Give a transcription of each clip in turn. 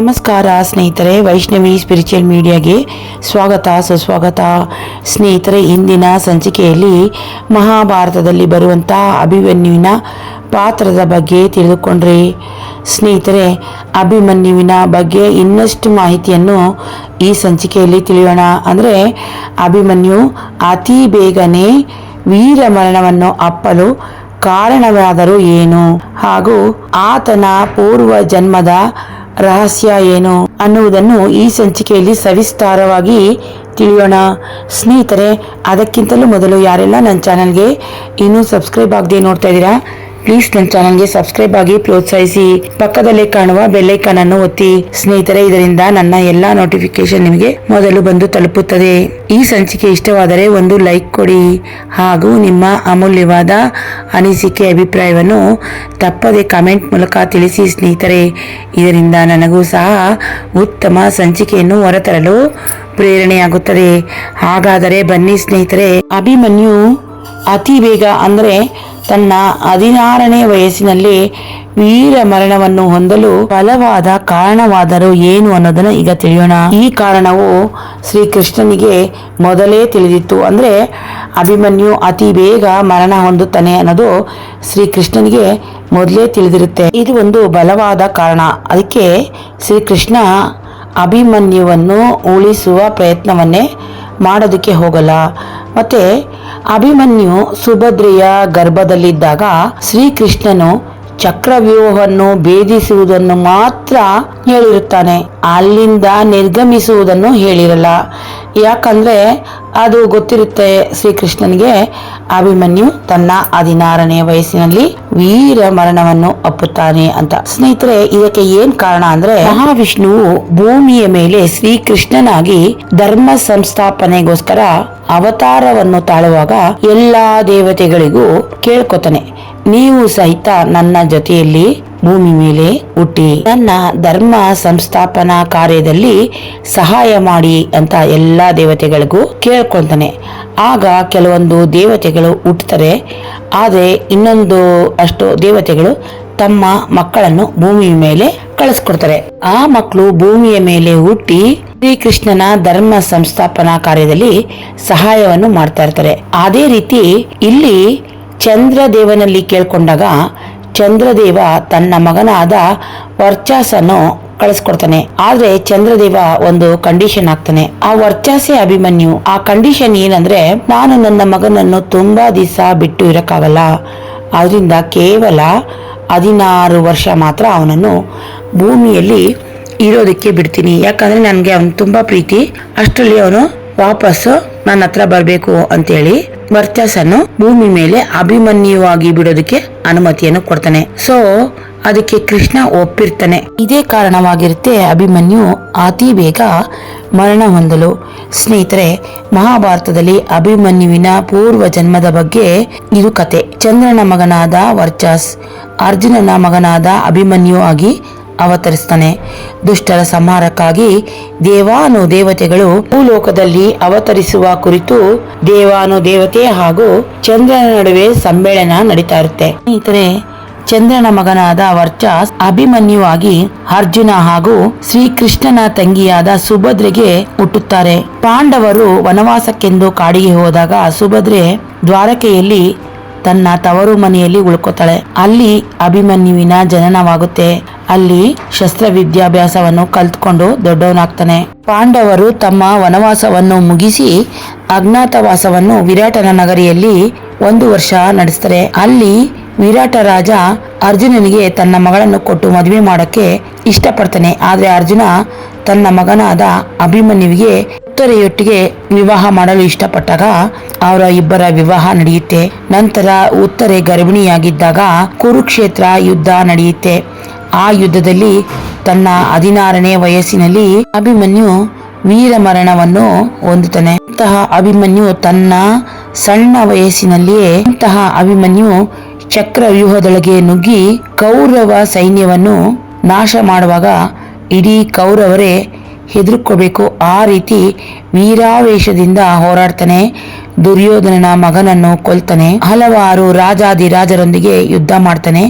ನಮಸ್ಕಾರ, ಸ್ನೇಹಿತರೆ. ವೈಷ್ಣವಿ ಸ್ಪಿರಿಚುವಲ್ ಮೀಡಿಯಾಗೆ ಸ್ವಾಗತ, ಸುಸ್ವಾಗತ. ಸ್ನೇಹಿತರೆ, ಇಂದಿನ ಸಂಚಿಕೆಯಲ್ಲಿ ಮಹಾಭಾರತದಲ್ಲಿ ಬರುವಂಥ ಅಭಿಮನ್ಯುವಿನ ಪಾತ್ರದ ಬಗ್ಗೆ ತಿಳಿದುಕೊಂಡ್ರಿ. ಸ್ನೇಹಿತರೆ, ಅಭಿಮನ್ಯುವಿನ ಬಗ್ಗೆ ಇನ್ನಷ್ಟು ಮಾಹಿತಿಯನ್ನು ಈ ಸಂಚಿಕೆಯಲ್ಲಿ ತಿಳಿಯೋಣ. ಅಂದರೆ, ಅಭಿಮನ್ಯು ಅತಿ ಬೇಗನೆ ವೀರ ಮರಣವನ್ನು ಅಪ್ಪಲು ಕಾರಣವಾದರೂ ಏನು? ಹಾಗೂ ಆತನ ಪೂರ್ವ ಜನ್ಮದ ರಹಸ್ಯ ಏನು ಅನ್ನುವುದನ್ನು ಈ ಸಂಚಿಕೆಯಲ್ಲಿ ಸವಿಸ್ತಾರವಾಗಿ ತಿಳಿಯೋಣ. ಸ್ನೇಹಿತರೆ, ಅದಕ್ಕಿಂತಲೂ ಮೊದಲು ಯಾರೆಲ್ಲ ನನ್ನ ಚಾನಲ್ಗೆ ಇನ್ನೂ ಸಬ್ಸ್ಕ್ರೈಬ್ ಆಗದೆ ನೋಡ್ತಾ ಇದ್ದೀರಾ? ಪ್ಲೀಸ್ ನನ್ನ ಚಾನಲ್ಗೆ ಸಬ್ಸ್ಕ್ರೈಬ್ ಆಗಿ ಪ್ರೋತ್ಸಾಹಿಸಿ. ಪಕ್ಕದಲ್ಲೇ ಕಾಣುವ ಬೆಲ್ಲೈಕನ್ ಅನ್ನು ಒತ್ತಿ. ಸ್ನೇಹಿತರೆ, ಇದರಿಂದ ನನ್ನ ಎಲ್ಲಾ ನೋಟಿಫಿಕೇಶನ್ ನಿಮಗೆ ಮೊದಲು ಬಂದು ತಲುಪುತ್ತದೆ. ಈ ಸಂಚಿಕೆ ಇಷ್ಟವಾದರೆ ಒಂದು ಲೈಕ್ ಕೊಡಿ. ಹಾಗೂ ನಿಮ್ಮ ಅಮೂಲ್ಯವಾದ ಅನಿಸಿಕೆ ಅಭಿಪ್ರಾಯವನ್ನು ತಪ್ಪದೆ ಕಮೆಂಟ್ ಮೂಲಕ ತಿಳಿಸಿ ಸ್ನೇಹಿತರೆ. ಇದರಿಂದ ನನಗೂ ಸಹ ಉತ್ತಮ ಸಂಚಿಕೆಯನ್ನು ಹೊರತರಲು ಪ್ರೇರಣೆಯಾಗುತ್ತದೆ. ಹಾಗಾದರೆ ಬನ್ನಿ ಸ್ನೇಹಿತರೆ. ಅಭಿಮನ್ಯು ಅತಿ ಬೇಗ ಅಂದರೆ ತನ್ನ ಹದಿನಾರನೇ ವಯಸ್ಸಿನಲ್ಲಿ ವೀರ ಮರಣವನ್ನು ಹೊಂದಲು ಬಲವಾದ ಕಾರಣವಾದರೂ ಏನು ಅನ್ನೋದನ್ನು ಈಗ ತಿಳಿಯೋಣ. ಈ ಕಾರಣವು ಶ್ರೀಕೃಷ್ಣನಿಗೆ ಮೊದಲೇ ತಿಳಿದಿತ್ತು. ಅಂದರೆ ಅಭಿಮನ್ಯು ಅತಿ ಬೇಗ ಮರಣ ಹೊಂದುತ್ತಾನೆ ಅನ್ನೋದು ಶ್ರೀಕೃಷ್ಣನಿಗೆ ಮೊದಲೇ ತಿಳಿದಿರುತ್ತೆ. ಇದು ಒಂದು ಬಲವಾದ ಕಾರಣ. ಅದಕ್ಕೆ ಶ್ರೀಕೃಷ್ಣ ಅಭಿಮನ್ಯುವನ್ನು ಉಳಿಸುವ ಪ್ರಯತ್ನವನ್ನೇ ಮಾಡೋದಕ್ಕೆ ಹೋಗಲ್ಲ. ಮತ್ತೆ ಅಭಿಮನ್ಯು ಸುಭದ್ರೆಯ ಗರ್ಭದಲ್ಲಿದ್ದಾಗ ಶ್ರೀಕೃಷ್ಣನು ಚಕ್ರವ್ಯೂಹವನ್ನು ಭೇದಿಸುವುದನ್ನು ಮಾತ್ರ ಹೇಳಿರುತ್ತಾನೆ. ಅಲ್ಲಿಂದ ನಿರ್ಗಮಿಸುವುದನ್ನು ಹೇಳಿರಲ್ಲ. ಯಾಕಂದ್ರೆ ಅದು ಗೊತ್ತಿರುತ್ತೆ ಶ್ರೀಕೃಷ್ಣನಿಗೆ. ಅಭಿಮನ್ಯು ತನ್ನ ಹದಿನಾರನೇ ವಯಸ್ಸಿನಲ್ಲಿ ವೀರ ಮರಣವನ್ನು ಅಪ್ಪುತ್ತಾನೆ ಅಂತ. ಸ್ನೇಹಿತರೆ, ಇದಕ್ಕೆ ಏನ್ ಕಾರಣ ಅಂದ್ರೆ ಮಹಾವಿಷ್ಣುವು ಭೂಮಿಯ ಮೇಲೆ ಶ್ರೀಕೃಷ್ಣನಾಗಿ ಧರ್ಮ ಸಂಸ್ಥಾಪನೆಗೋಸ್ಕರ ಅವತಾರವನ್ನು ತಾಳುವಾಗ ಎಲ್ಲಾ ದೇವತೆಗಳಿಗೂ ಕೇಳ್ಕೊತಾನೆ. ನೀವು ಸಹಿತ ನನ್ನ ಜೊತೆಯಲ್ಲಿ ಭೂಮಿ ಮೇಲೆ ಹುಟ್ಟಿ, ನನ್ನ ಧರ್ಮ ಸಂಸ್ಥಾಪನಾ ಕಾರ್ಯದಲ್ಲಿ ಸಹಾಯ ಮಾಡಿ ಅಂತ ಎಲ್ಲಾ ದೇವತೆಗಳಿಗೂ ಕೇಳ್ಕೊಂತಾನೆ ಆಗ ಕೆಲವೊಂದು ದೇವತೆಗಳು ಹುಟ್ಟುತ್ತಾರೆ ಆದರೆ ಇನ್ನೊಂದು ಅಷ್ಟು ದೇವತೆಗಳು ತಮ್ಮ ಮಕ್ಕಳನ್ನು ಭೂಮಿಯ ಮೇಲೆ ಕಳಿಸ್ಕೊಡ್ತಾರೆ. ಆ ಮಕ್ಕಳು ಭೂಮಿಯ ಮೇಲೆ ಹುಟ್ಟಿ ಶ್ರೀಕೃಷ್ಣನ ಧರ್ಮ ಸಂಸ್ಥಾಪನಾ ಕಾರ್ಯದಲ್ಲಿ ಸಹಾಯವನ್ನು ಮಾಡ್ತಾ ಇರ್ತಾರೆ. ಅದೇ ರೀತಿ ಇಲ್ಲಿ ಚಂದ್ರದೇವನಲ್ಲಿ ಕೇಳ್ಕೊಂಡಾಗ ಚಂದ್ರದೇವ ತನ್ನ ಮಗನಾದ ವರ್ಚಾಸನ್ನು ಕಳಿಸ್ಕೊಡ್ತಾನೆ. ಆದ್ರೆ ಚಂದ್ರದೇವ ಒಂದು ಕಂಡೀಷನ್ ಆಗ್ತಾನೆ. ಆ ವರ್ಚಾಸೆ ಅಭಿಮನ್ಯು, ಆ ಕಂಡೀಷನ್ ಏನಂದ್ರೆ ನಾನು ನನ್ನ ಮಗನನ್ನು ತುಂಬಾ ದಿವಸ ಬಿಟ್ಟು ಇರಕ್ಕಾಗಲ್ಲ. ಅದರಿಂದ ಕೇವಲ ಹದಿನಾರು ವರ್ಷ ಮಾತ್ರ ಅವನನ್ನು ಭೂಮಿಯಲ್ಲಿ ಇರೋದಕ್ಕೆ ಬಿಡ್ತೀನಿ. ಯಾಕಂದ್ರೆ ನನಗೆ ಅವನು ತುಂಬಾ ಪ್ರೀತಿ. ಅಷ್ಟರಲ್ಲಿ ಅವನು ವಾಪಸ್ಸು ನನ್ನ ಹತ್ರ ಬರಬೇಕು ಅಂತೇಳಿ ವರ್ಚಸ್ಸನ್ನು ಭೂಮಿ ಮೇಲೆ ಅಭಿಮನ್ಯುವಾಗಿ ಬಿಡೋದಕ್ಕೆ ಅನುಮತಿಯನ್ನು ಕೊಡ್ತಾನೆ. ಸೊ ಅದಕ್ಕೆ ಕೃಷ್ಣ ಒಪ್ಪಿರ್ತಾನೆ. ಇದೇ ಕಾರಣವಾಗಿರುತ್ತೆ ಅಭಿಮನ್ಯು ಅತಿ ಬೇಗ ಮರಣ ಹೊಂದಲು. ಸ್ನೇಹಿತರೆ, ಮಹಾಭಾರತದಲ್ಲಿ ಅಭಿಮನ್ಯುವಿನ ಪೂರ್ವ ಜನ್ಮದ ಬಗ್ಗೆ ಇದು ಕತೆ. ಚಂದ್ರನ ಮಗನಾದ ವರ್ಚಾಸ್ ಅರ್ಜುನನ ಮಗನಾದ ಅಭಿಮನ್ಯು ಆಗಿ ಅವತರಿಸ್ತಾನೆ. ದುಷ್ಟರ ಸಂಹಾರಕ್ಕಾಗಿ ದೇವಾನು ದೇವತೆಗಳು ಭೂಲೋಕದಲ್ಲಿ ಅವತರಿಸುವ ಕುರಿತು ದೇವಾನು ದೇವತೆ ಹಾಗೂ ಚಂದ್ರನ ನಡುವೆ ಸಮ್ಮೇಳನ ನಡೀತಾ ಇರುತ್ತೆ. ಸ್ನೇಹಿತರೆ ಚಂದ್ರನ ಮಗನಾದ ವರ್ಚಾಸ್ ಅಭಿಮನ್ಯುವಾಗಿ ಅರ್ಜುನ ಹಾಗೂ ಶ್ರೀಕೃಷ್ಣನ ತಂಗಿಯಾದ ಸುಭದ್ರೆಗೆ ಹುಟ್ಟುತ್ತಾರೆ ಪಾಂಡವರು ವನವಾಸಕ್ಕೆಂದು ಕಾಡಿಗೆ ಹೋದಾಗ ಸುಭದ್ರೆ ದ್ವಾರಕೆಯಲ್ಲಿ ತನ್ನ ತವರು ಮನೆಯಲ್ಲಿ ಉಳ್ಕೋತಾಳೆ. ಅಲ್ಲಿ ಅಭಿಮನ್ಯುವಿನ ಜನನವಾಗುತ್ತೆ. ಅಲ್ಲಿ ಶಸ್ತ್ರ ವಿದ್ಯಾಭ್ಯಾಸವನ್ನು ಕಲ್ತ್ಕೊಂಡು ದೊಡ್ಡವನಾಗ್ತಾನೆ. ಪಾಂಡವರು ತಮ್ಮ ವನವಾಸವನ್ನು ಮುಗಿಸಿ ಅಜ್ಞಾತವಾಸವನ್ನು ವಿರಾಟನ ನಗರಿಯಲ್ಲಿ ಒಂದು ವರ್ಷ ನಡೆಸ್ತಾರೆ. ಅಲ್ಲಿ ವಿರಾಟ ರಾಜ ಅರ್ಜುನನಿಗೆ ತನ್ನ ಮಗಳನ್ನು ಕೊಟ್ಟು ಮದುವೆ ಮಾಡಕ್ಕೆ ಇಷ್ಟಪಡ್ತಾನೆ. ಆದರೆ ಅರ್ಜುನ ತನ್ನ ಮಗನಾದ ಅಭಿಮನ್ಯುವಿಗೆ ಉತ್ತರೆಯೊಟ್ಟಿಗೆ ವಿವಾಹ ಮಾಡಲು ಇಷ್ಟಪಟ್ಟಾಗ ಅವರ ಇಬ್ಬರ ವಿವಾಹ ನಡೆಯುತ್ತೆ. ನಂತರ ಉತ್ತರೆ ಗರ್ಭಿಣಿಯಾಗಿದ್ದಾಗ ಕುರುಕ್ಷೇತ್ರ ಯುದ್ಧ ನಡೆಯುತ್ತೆ. ಆ ಯುದ್ಧದಲ್ಲಿ ತನ್ನ ಹದಿನಾರನೇ ವಯಸ್ಸಿನಲ್ಲಿ ಅಭಿಮನ್ಯು ವೀರ ಮರಣವನ್ನು ಹೊಂದುತ್ತಾನೆ. ಇಂತಹ ಅಭಿಮನ್ಯು ತನ್ನ ಸಣ್ಣ ವಯಸ್ಸಿನಲ್ಲಿಯೇ ಇಂತಹ ಅಭಿಮನ್ಯು ಚಕ್ರ ವ್ಯೂಹದೊಳಗೆ ನುಗ್ಗಿ ಕೌರವ ಸೈನ್ಯವನ್ನು ನಾಶ ಮಾಡುವಾಗ ಇಡೀ ಕೌರವರೇ ಹೆದರ್ಕೋಬೇಕು. ಆ ರೀತಿ ವೀರಾವೇಶದಿಂದ ಹೋರಾಡ್ತಾನೆ, ದುರ್ಯೋಧನನ ಮಗನನ್ನು ಕೊಲ್ತಾನೆ, ಹಲವಾರು ರಾಜಾದಿರಾಜರೊಂದಿಗೆ ಯುದ್ಧ ಮಾಡ್ತಾನೆ.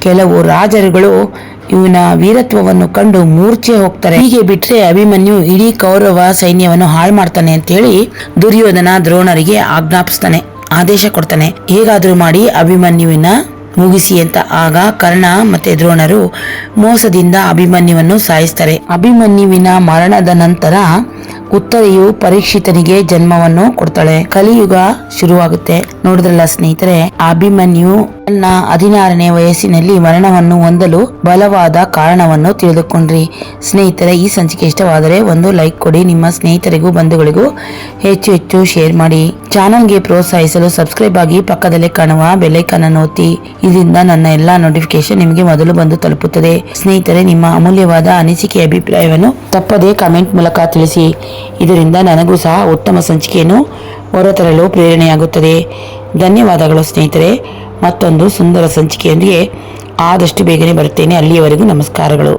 ಕೆಲವು ರಾಜರುಗಳು ಇವನ ವೀರತ್ವವನ್ನು ಕಂಡು ಮೂರ್ಛೆ ಹೋಗ್ತಾರೆ. ಹೀಗೆ ಬಿಟ್ರೆ ಅಭಿಮನ್ಯು ಇಡೀ ಕೌರವ ಸೈನ್ಯವನ್ನು ಹಾಳು ಮಾಡ್ತಾನೆ ಅಂತೇಳಿ ದುರ್ಯೋಧನ ದ್ರೋಣರಿಗೆ ಆಜ್ಞಾಪಿಸ್ತಾನೆ. ಆದೇಶ ಕೊಡ್ತಾನೆ. ಹೇಗಾದ್ರೂ ಮಾಡಿ ಅಭಿಮನ್ಯುವಿನ ಮುಗಿಸಿ ಅಂತ. ಆಗ ಕರ್ಣ ಮತ್ತೆ ದ್ರೋಣರು ಮೋಸದಿಂದ ಅಭಿಮನ್ಯುವನ್ನು ಸಾಯಿಸ್ತಾರೆ. ಅಭಿಮನ್ಯುವಿನ ಮರಣದ ನಂತರ ಉತ್ತರೆಯು ಪರೀಕ್ಷಿತನಿಗೆ ಜನ್ಮವನ್ನು ಕೊಡ್ತಾಳೆ. ಕಲಿಯುಗ ಶುರುವಾಗುತ್ತೆ. ನೋಡಿದ್ರಲ್ಲ ಸ್ನೇಹಿತರೆ, ಅಭಿಮನ್ಯು ತನ್ನ ಹದಿನಾರನೇ ವಯಸ್ಸಿನಲ್ಲಿ ಮರಣವನ್ನು ಹೊಂದಲು ಬಲವಾದ ಕಾರಣವನ್ನು ತಿಳಿದುಕೊಂಡ್ರಿ. ಸ್ನೇಹಿತರೆ, ಈ ಸಂಚಿಕೆ ಇಷ್ಟವಾದರೆ ಒಂದು ಲೈಕ್ ಕೊಡಿ. ನಿಮ್ಮ ಸ್ನೇಹಿತರಿಗೂ ಬಂಧುಗಳಿಗೂ ಹೆಚ್ಚು ಹೆಚ್ಚು ಶೇರ್ ಮಾಡಿ. ಚಾನಲ್ಗೆ ಪ್ರೋತ್ಸಾಹಿಸಲು ಸಬ್ಸ್ಕ್ರೈಬ್ ಆಗಿ ಪಕ್ಕದಲ್ಲೇ ಕಾಣುವ ಬೆಲೈಕನ್ ಅನ್ನು ಒತ್ತಿ. ಇದರಿಂದ ನನ್ನ ಎಲ್ಲಾ ನೋಟಿಫಿಕೇಶನ್ ನಿಮಗೆ ಮೊದಲು ಬಂದು ತಲುಪುತ್ತದೆ. ಸ್ನೇಹಿತರೆ, ನಿಮ್ಮ ಅಮೂಲ್ಯವಾದ ಅನಿಸಿಕೆ ಅಭಿಪ್ರಾಯವನ್ನು ತಪ್ಪದೇ ಕಮೆಂಟ್ ಮೂಲಕ ತಿಳಿಸಿ. ಇದರಿಂದ ನನಗೂ ಸಹ ಉತ್ತಮ ಸಂಚಿಕೆಯನ್ನು ಹೊರತರಲು ಪ್ರೇರಣೆಯಾಗುತ್ತದೆ. ಧನ್ಯವಾದಗಳು ಸ್ನೇಹಿತರೆ. ಮತ್ತೊಂದು ಸುಂದರ ಸಂಚಿಕೆಯೊಂದಿಗೆ ಆದಷ್ಟು ಬೇಗನೆ ಬರುತ್ತೇನೆ. ಅಲ್ಲಿಯವರೆಗೂ ನಮಸ್ಕಾರಗಳು.